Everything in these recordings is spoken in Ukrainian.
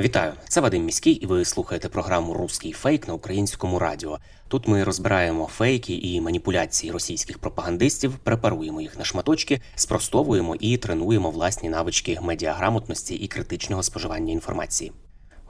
Вітаю, це Вадим Міський, і ви слухаєте програму Руський фейк на українському радіо. Тут ми розбираємо фейки і маніпуляції російських пропагандистів, препаруємо їх на шматочки, спростовуємо і тренуємо власні навички медіаграмотності і критичного споживання інформації.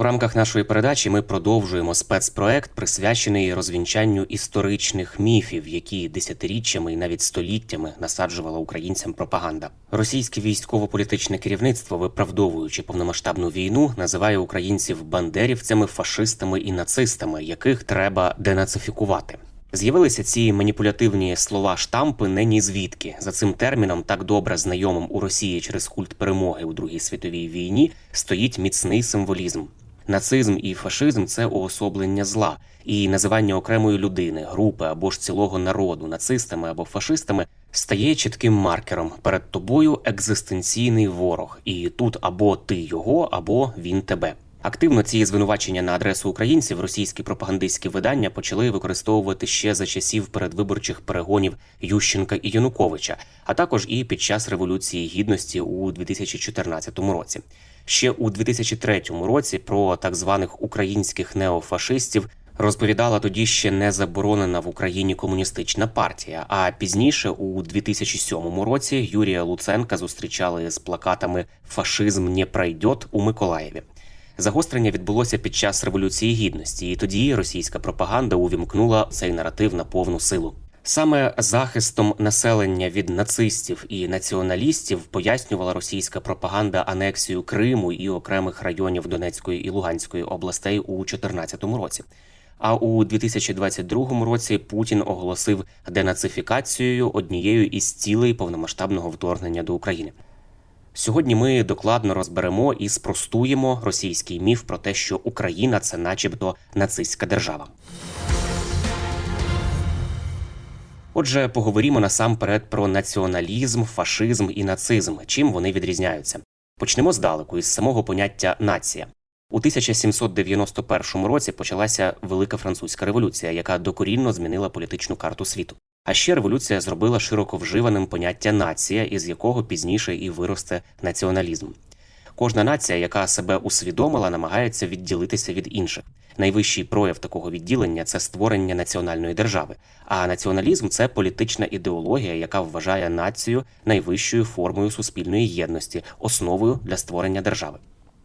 У рамках нашої передачі ми продовжуємо спецпроект, присвячений розвінчанню історичних міфів, які десятиріччями і навіть століттями насаджувала українцям пропаганда. Російське військово-політичне керівництво, виправдовуючи повномасштабну війну, називає українців бандерівцями, фашистами і нацистами, яких треба денацифікувати. З'явилися ці маніпулятивні слова штампи не ні звідки. За цим терміном, так добре знайомим у Росії через культ перемоги у Другій світовій війні, стоїть міцний символізм. Нацизм і фашизм це уособлення зла, і називання окремої людини, групи або ж цілого народу нацистами або фашистами стає чітким маркером перед тобою екзистенційний ворог, і тут або ти його, або він тебе. Активно ці звинувачення на адресу українців російські пропагандистські видання почали використовувати ще за часів передвиборчих перегонів Ющенка і Януковича, а також і під час революції гідності у 2014 році. Ще у 2003 році про так званих українських неофашистів розповідала тоді ще не заборонена в Україні комуністична партія. А пізніше, у 2007 році, Юрія Луценка зустрічали з плакатами Фашизм не пройдет у Миколаєві. Загострення відбулося під час революції гідності, і тоді російська пропаганда увімкнула цей наратив на повну силу. Саме захистом населення від нацистів і націоналістів пояснювала російська пропаганда анексію Криму і окремих районів Донецької і Луганської областей у 2014 році. А у 2022 році Путін оголосив денацифікацією однією із цілей повномасштабного вторгнення до України. Сьогодні ми докладно розберемо і спростуємо російський міф про те, що Україна це, начебто, нацистська держава. Отже, поговоримо насамперед про націоналізм, фашизм і нацизм, чим вони відрізняються. Почнемо здалеку із самого поняття нація. У 1791 році почалася Велика Французька революція, яка докорінно змінила політичну карту світу. А ще революція зробила широко вживаним поняття нація, із якого пізніше і виросте націоналізм. Кожна нація, яка себе усвідомила, намагається відділитися від інших. Найвищий прояв такого відділення це створення національної держави. А націоналізм це політична ідеологія, яка вважає націю найвищою формою суспільної єдності, основою для створення держави.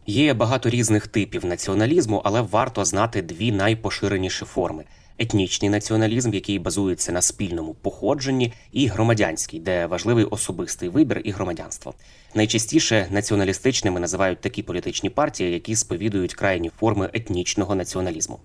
Є багато різних типів націоналізму, але варто знати дві найпоширеніші форми: етнічний націоналізм, який базується на спільному походженні, і громадянський, де важливий особистий вибір і громадянство. Найчастіше націоналістичними називають такі політичні партії, які сповідують крайні форми етнічного націоналізму.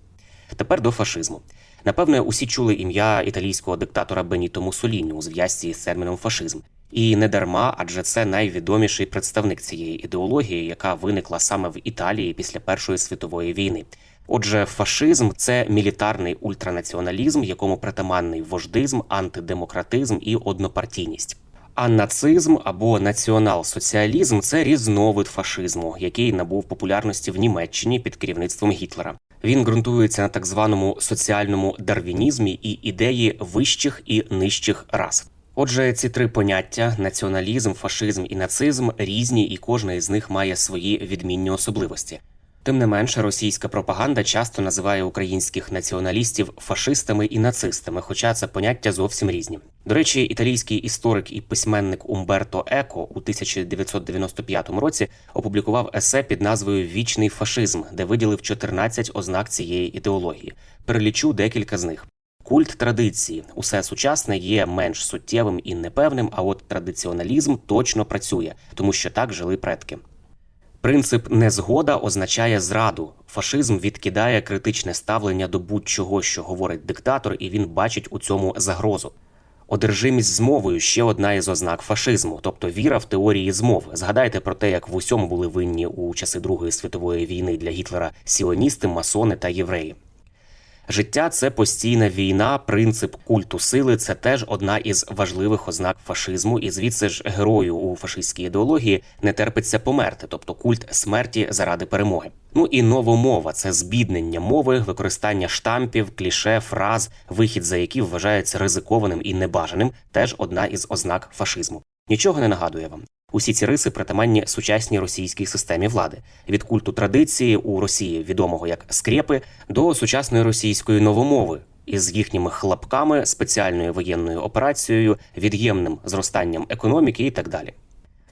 Тепер до фашизму. Напевне, усі чули ім'я італійського диктатора Беніто Муссоліні у зв'язці з терміном фашизм. І не дарма, адже це найвідоміший представник цієї ідеології, яка виникла саме в Італії після Першої світової війни. Отже, фашизм це мілітарний ультранаціоналізм, якому притаманний вождизм, антидемократизм і однопартійність. А нацизм або націонал-соціалізм це різновид фашизму, який набув популярності в Німеччині під керівництвом Гітлера. Він ґрунтується на так званому соціальному дарвінізмі і ідеї вищих і нижчих рас. Отже, ці три поняття націоналізм, фашизм і нацизм різні, і кожна із них має свої відмінні особливості. Тим не менше, російська пропаганда часто називає українських націоналістів фашистами і нацистами, хоча це поняття зовсім різні. До речі, італійський історик і письменник Умберто Еко у 1995 році опублікував есе під назвою Вічний фашизм, де виділив 14 ознак цієї ідеології. Перелічу декілька з них. Культ традиції, усе сучасне є менш суттєвим і непевним, а от традиціоналізм точно працює, тому що так жили предки. Принцип незгода означає зраду. Фашизм відкидає критичне ставлення до будь-чого, що говорить диктатор, і він бачить у цьому загрозу. Одержимість змовою ще одна із ознак фашизму, тобто віра в теорії змов. Згадайте про те, як в усьому були винні у часи Другої світової війни для Гітлера сіоністи, масони та євреї. Життя це постійна війна, принцип культу сили це теж одна із важливих ознак фашизму, і звідси ж герою у фашистській ідеології не терпиться померти, тобто культ смерті заради перемоги. Ну і новомова це збіднення мови, використання штампів, кліше, фраз, вихід за які вважається ризикованим і небажаним, теж одна із ознак фашизму. Нічого не нагадує вам. Усі ці риси притаманні сучасній російській системі влади від культу традиції у Росії, відомого як скрепи, до сучасної російської новомови із їхніми хлопками, спеціальною воєнною операцією, від'ємним зростанням економіки і так далі.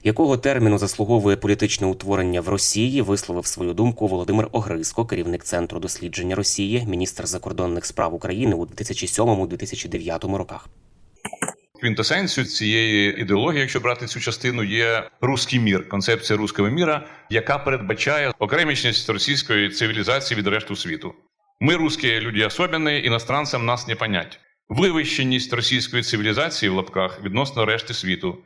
Якого терміну заслуговує політичне утворення в Росії, висловив свою думку Володимир Огризко, керівник центру дослідження Росії, міністр закордонних справ України у 2007-2009 роках. Квінтесенцію цієї ідеології, якщо брати цю частину, є руський мір, концепція руського міра, яка передбачає окремішність російської цивілізації від решту світу. Ми, русські люди особенні, іностранцям нас не понять. Вивищеність російської цивілізації в лапках відносно решти світу.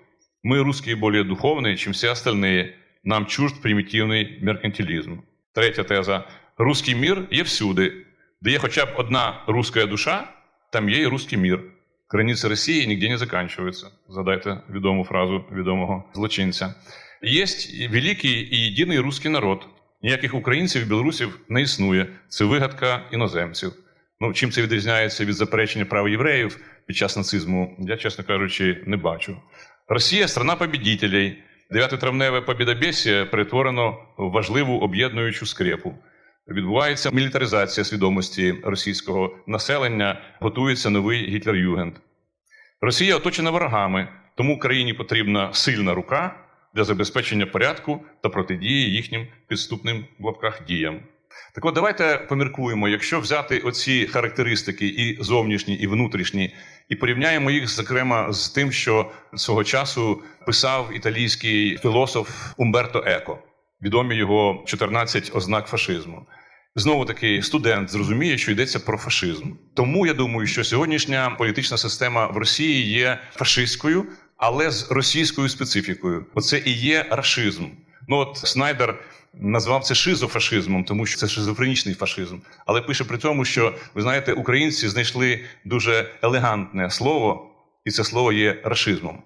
Мы, русские, более духовные, чем все остальные. Нам чужд примітивний меркантилізм. Третя теза. Руський мір є всюди. Де є хоча б одна руська душа, там є і руський мір. Границі Росії ніде не закінчуються. Задайте відому фразу відомого злочинця. Є великий і єдиний руський народ. Ніяких українців і білорусів не існує. Це вигадка іноземців. Ну, чим це відрізняється від заперечення прав євреїв під час нацизму, я, чесно кажучи, не бачу. Росія страна побідітелей. 9 травневе побідобєсія перетворено в важливу об'єднуючу скрепу. Відбувається мілітаризація свідомості російського населення, готується новий Гітлер-Югенд. Росія оточена ворогами, тому країні потрібна сильна рука для забезпечення порядку та протидії їхнім підступним в лапках діям. Так от давайте поміркуємо, якщо взяти оці характеристики, і зовнішні, і внутрішні, і порівняємо їх, зокрема, з тим, що свого часу писав італійський філософ Умберто Еко, відомі його 14 ознак фашизму. Знову таки, студент зрозуміє, що йдеться про фашизм. Тому я думаю, що сьогоднішня політична система в Росії є фашистською, але з російською специфікою. Оце і є рашизм. Ну от Снайдер назвав це шизофашизмом, тому що це шизофренічний фашизм. Але пише при тому, що ви знаєте, українці знайшли дуже елегантне слово, і це слово є рашизмом.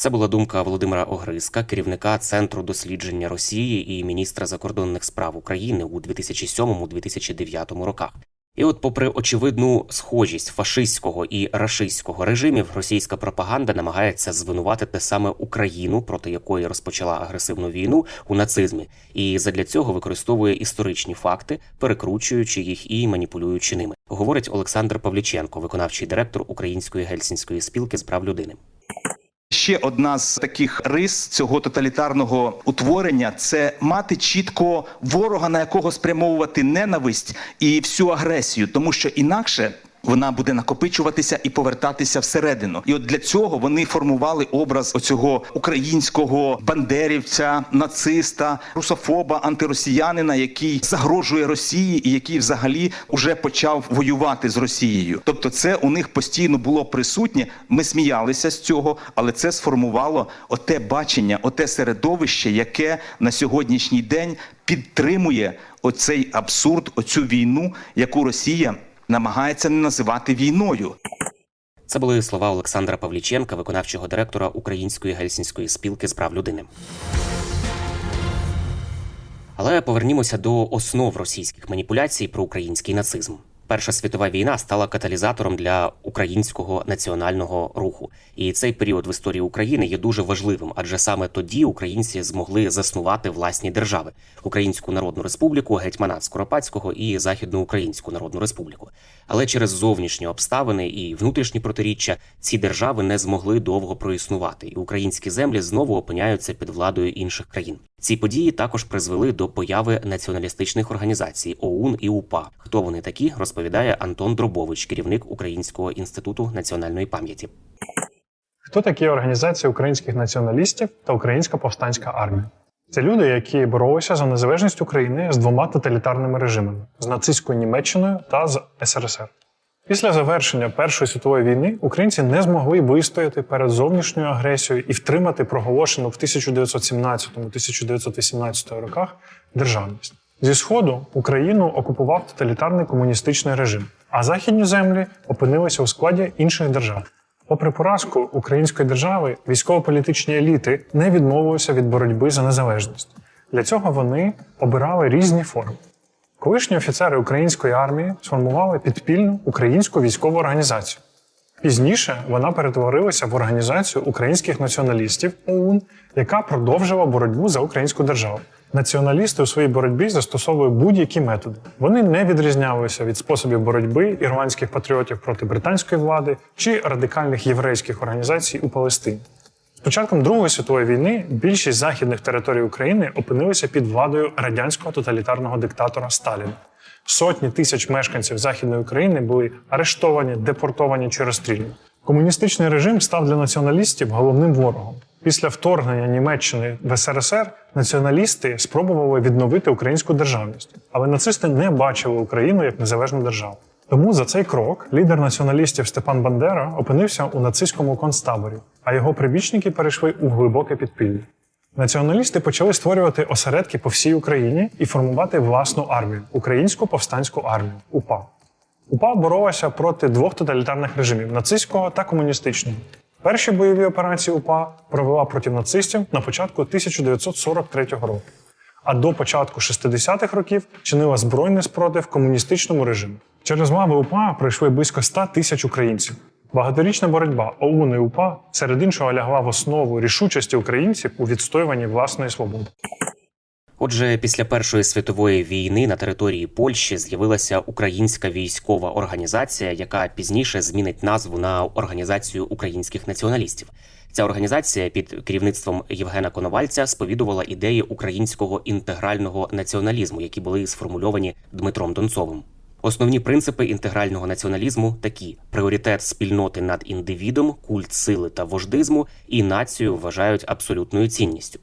Це була думка Володимира Огризка, керівника Центру дослідження Росії і міністра закордонних справ України у 2007-2009 роках. І от, попри очевидну схожість фашистського і рашистського режимів, російська пропаганда намагається звинуватити саме Україну, проти якої розпочала агресивну війну у нацизмі, і задля цього використовує історичні факти, перекручуючи їх і маніпулюючи ними. Говорить Олександр Павліченко, виконавчий директор Української гельсінської спілки з прав людини. Ще одна з таких рис цього тоталітарного утворення це мати чітко ворога, на якого спрямовувати ненависть і всю агресію, тому що інакше. Вона буде накопичуватися і повертатися всередину, і от для цього вони формували образ оцього українського бандерівця, нациста, русофоба, антиросіянина, який загрожує Росії і який взагалі вже почав воювати з Росією. Тобто, це у них постійно було присутнє. Ми сміялися з цього, але це сформувало оте бачення, оте середовище, яке на сьогоднішній день підтримує оцей абсурд, оцю війну, яку Росія намагається не називати війною. Це були слова Олександра Павліченка, виконавчого директора Української гельсінської спілки з прав людини. Але повернімося до основ російських маніпуляцій про український нацизм. Перша світова війна стала каталізатором для українського національного руху, і цей період в історії України є дуже важливим, адже саме тоді українці змогли заснувати власні держави: Українську Народну Республіку, гетьманат Скоропадського і Західноукраїнську Народну Республіку. Але через зовнішні обставини і внутрішні протиріччя ці держави не змогли довго проіснувати, і українські землі знову опиняються під владою інших країн. Ці події також призвели до появи націоналістичних організацій ОУН і УПА. Хто вони такі, розповідає Антон Дробович, керівник Українського інституту національної пам'яті. Хто такі організації українських націоналістів та Українська повстанська армія? Це люди, які боролися за незалежність України з двома тоталітарними режимами з нацистською Німеччиною та з СРСР. Після завершення Першої світової війни українці не змогли вистояти перед зовнішньою агресією і втримати проголошену в 1917-1918 роках державність. Зі сходу Україну окупував тоталітарний комуністичний режим, а західні землі опинилися у складі інших держав. Попри поразку української держави, військово-політичні еліти не відмовилися від боротьби за незалежність. Для цього вони обирали різні форми. Колишні офіцери української армії сформували підпільну українську військову організацію. Пізніше вона перетворилася в організацію українських націоналістів ОУН, яка продовжила боротьбу за українську державу. Націоналісти у своїй боротьбі застосовують будь-які методи. Вони не відрізнялися від способів боротьби ірландських патріотів проти британської влади чи радикальних єврейських організацій у Палестині. З початком Другої світової війни більшість західних територій України опинилися під владою радянського тоталітарного диктатора Сталіна. Сотні тисяч мешканців Західної України були арештовані, депортовані чи розстріляні. Комуністичний режим став для націоналістів головним ворогом. Після вторгнення Німеччини в СРСР націоналісти спробували відновити українську державність, але нацисти не бачили Україну як незалежну державу. Тому за цей крок лідер націоналістів Степан Бандера опинився у нацистському концтаборі, а його прибічники перейшли у глибоке підпілля. Націоналісти почали створювати осередки по всій Україні і формувати власну армію українську повстанську армію УПА. УПА боролася проти двох тоталітарних режимів нацистського та комуністичного. Перші бойові операції УПА провела проти нацистів на початку 1943 року, а до початку 60-х років чинила збройний спротив комуністичному режиму. Через лави УПА пройшли близько 100 тисяч українців. Багаторічна боротьба ОУН і УПА серед іншого лягла в основу рішучості українців у відстоюванні власної свободи. Отже, після Першої світової війни на території Польщі з'явилася українська військова організація, яка пізніше змінить назву на Організацію українських націоналістів. Ця організація під керівництвом Євгена Коновальця сповідувала ідеї українського інтегрального націоналізму, які були сформульовані Дмитром Донцовим. Основні принципи інтегрального націоналізму такі: пріоритет спільноти над індивідом, культ сили та вождизму і націю вважають абсолютною цінністю.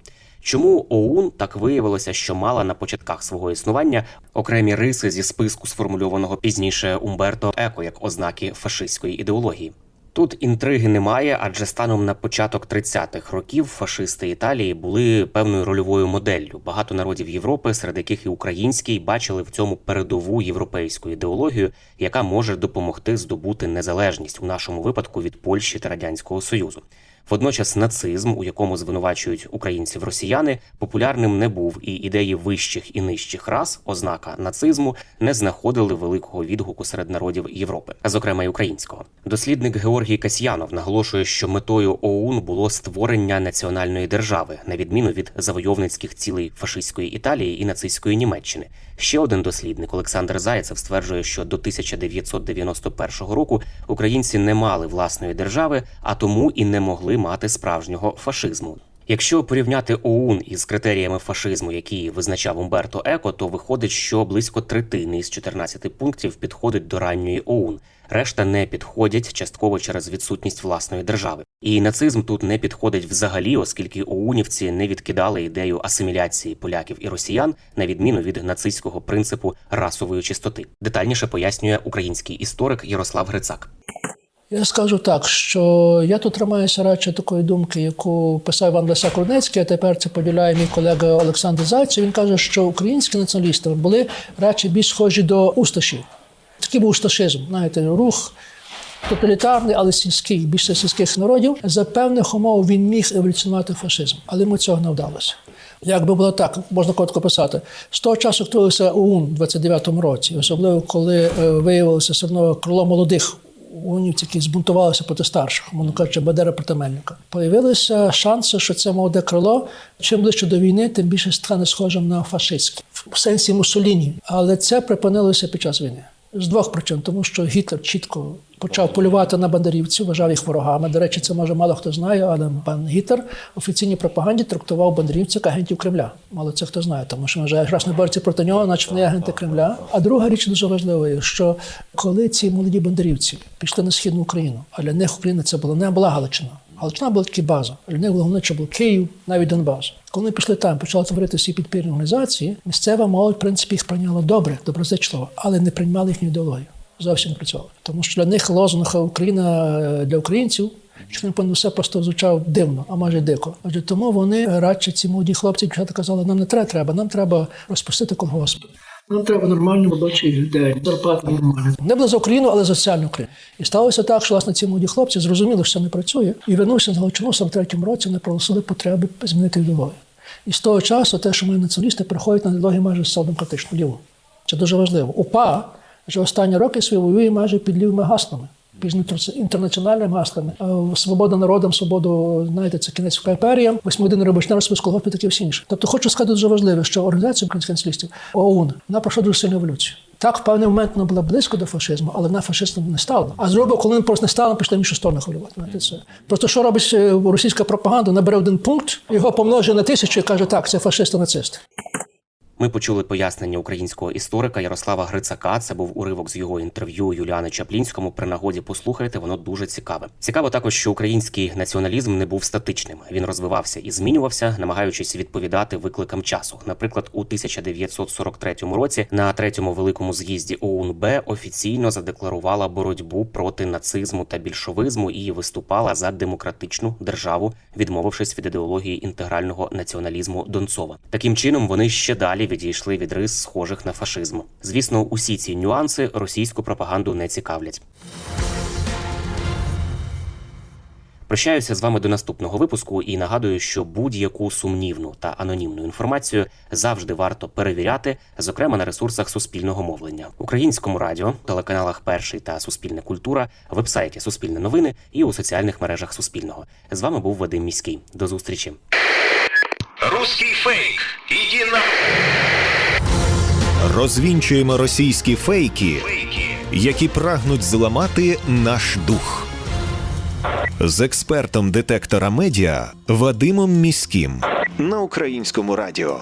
Чому ОУН так виявилося, що мала на початках свого існування окремі риси зі списку сформульованого пізніше Умберто Еко як ознаки фашистської ідеології? Тут інтриги немає, адже станом на початок 30-х років фашисти Італії були певною рольовою моделлю. Багато народів Європи, серед яких і український, бачили в цьому передову європейську ідеологію, яка може допомогти здобути незалежність у нашому випадку від Польщі та радянського союзу. Водночас нацизм, у якому звинувачують українців росіяни, популярним не був, і ідеї вищих і нижчих рас, ознака нацизму, не знаходили великого відгуку серед народів Європи, а зокрема й українського. Дослідник Георгій Касьянов наголошує, що метою ОУН було створення національної держави, на відміну від завойовницьких цілей фашистської Італії і нацистської Німеччини. Ще один дослідник Олександр Зайцев стверджує, що до 1991 року українці не мали власної держави, а тому і не могли мати справжнього фашизму. Якщо порівняти ОУН із критеріями фашизму, які визначав Умберто Еко, то виходить, що близько третини із 14 пунктів підходить до ранньої ОУН. Решта не підходять частково через відсутність власної держави. І нацизм тут не підходить взагалі, оскільки оунівці не відкидали ідею асиміляції поляків і росіян на відміну від нацистського принципу расової чистоти. Детальніше пояснює український історик Ярослав Грицак. Я скажу так, що я тут тримаюся радше такої думки, яку писав Іван Леся Крудницький, а тепер це поділяє мій колега Олександр Зайцев. Він каже, що українські націоналісти були радше більш схожі до усташів. Такий був усташизм, знаєте, рух тоталітарний, але сільський, більше сільських народів. За певних умов він міг еволюціонувати фашизм, але йому цього не вдалося. Якби було так, можна коротко писати. З того часу творився ОУН у 29-му році, особливо коли е, виявилося все одно крило молодих унівці, збунтувалися проти старших, мовно кажучи, Бадера проти Мельника. Появилися шанси, що це молоде крило. Чим ближче до війни, тим більше стане схожим на фашистське в сенсі Мусоліні. Але це припинилося під час війни. З двох причин, тому що Гітлер чітко почав полювати на бандерівців, вважав їх ворогами. До речі, це може мало хто знає, але пан Гітлер в офіційній пропаганді трактував бандерівців як агентів Кремля. Мало це хто знає, тому що вважає якраз не борці проти нього, наче вони агенти Кремля. А друга річ дуже важлива, що коли ці молоді бандерівці пішли на східну Україну, а для них Україна це була не була Галичина. Галичина була тільки база. Для них головне, що був Київ, навіть Донбас. Коли вони пішли там, почали творити всі підпільні організації, місцева молодь, в принципі, їх прийняла добре, доброзичливо, але не приймали їхню ідеологію. Зовсім не працювали. Тому що для них лозунг Україна е, для українців. Що він все просто звучав дивно, а може дико. Отже, тому вони радше ці молоді хлопці дівчата казали, нам не треба, треба, нам треба розпустити колгоспи. Нам треба нормальні робочі людей, зарплати нормальні. Не були за Україну, але за соціальну Україну. І сталося так, що власне ці молоді хлопці зрозуміли, що це не працює, і вернувся з Галичину в 43-му році, не проголосили потреби змінити ідеологію. І з того часу те, що ми націоналісти переходять на ідеологію майже соціал-демократичну ліву. Це дуже важливо. УПА вже останні роки свої воює майже під лівими гаслами. Під інтернаціональними гаслами. Свобода народам, свободу, знаєте, це кінець імперіям, восьмидин робочий народ, колгоспи, таке всі інше. Тобто хочу сказати дуже важливо, що організація українських націоналістів ООН вона пройшла дуже сильну еволюцію. Так, в певний момент вона була близько до фашизму, але вона фашистом не стала. А зробив, коли вона просто не стала, пішли в іншу сторону хвилювати. Це. Просто що робить е, російська пропаганда? Набере один пункт, його помножує на тисячу і каже, так, це фашисти-нацисти. Ми почули пояснення українського історика Ярослава Грицака. Це був уривок з його інтерв'ю Юліани Чаплінському. При нагоді послухайте, воно дуже цікаве. Цікаво також, що український націоналізм не був статичним. Він розвивався і змінювався, намагаючись відповідати викликам часу. Наприклад, у 1943 році на третьому великому з'їзді ОУН Б офіційно задекларувала боротьбу проти нацизму та більшовизму і виступала за демократичну державу, відмовившись від ідеології інтегрального націоналізму Донцова. Таким чином вони ще далі відійшли від рис, схожих на фашизм. Звісно, усі ці нюанси російську пропаганду не цікавлять. Прощаюся з вами до наступного випуску і нагадую, що будь-яку сумнівну та анонімну інформацію завжди варто перевіряти, зокрема на ресурсах суспільного мовлення, українському радіо, телеканалах Перший та Суспільне культура, вебсайті Суспільне новини і у соціальних мережах Суспільного. З вами був Вадим Міський. До зустрічі. Русский фейк. Іди на... Розвінчуємо російські фейки, Фейки. які прагнуть зламати наш дух. З експертом детектора медіа Вадимом Міським на українському радіо.